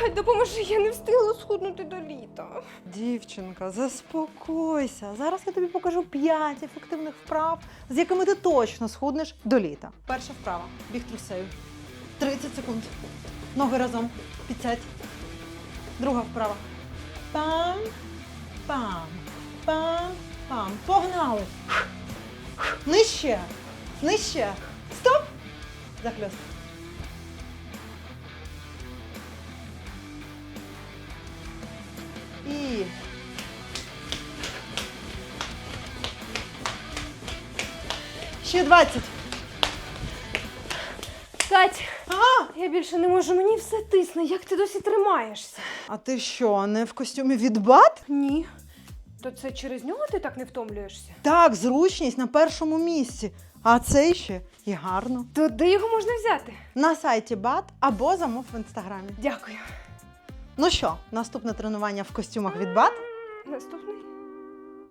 Кать, допоможи, я не встигла схуднути до літа. Дівчинка, заспокойся. Зараз я тобі покажу 5 ефективних вправ, з якими ти точно схуднеш до літа. Перша вправа біг трусею. 30 секунд. Ноги разом. Підсядь. Друга вправа. Пам, пам, пам, пам. Погнали. Нижче. Нижче. Стоп. Захльост. Ще 20. Кать, А, я більше не можу, мені все тисне. Як ти досі тримаєшся? а ти що, не в костюмі від бат? Ні. То це через нього ти так не втомлюєшся? Так, зручність на першому місці. А це ще і гарно. То де його можна взяти? На сайті бат або замов в інстаграмі. Дякую. Ну що, наступне тренування в костюмах від бат? Наступний.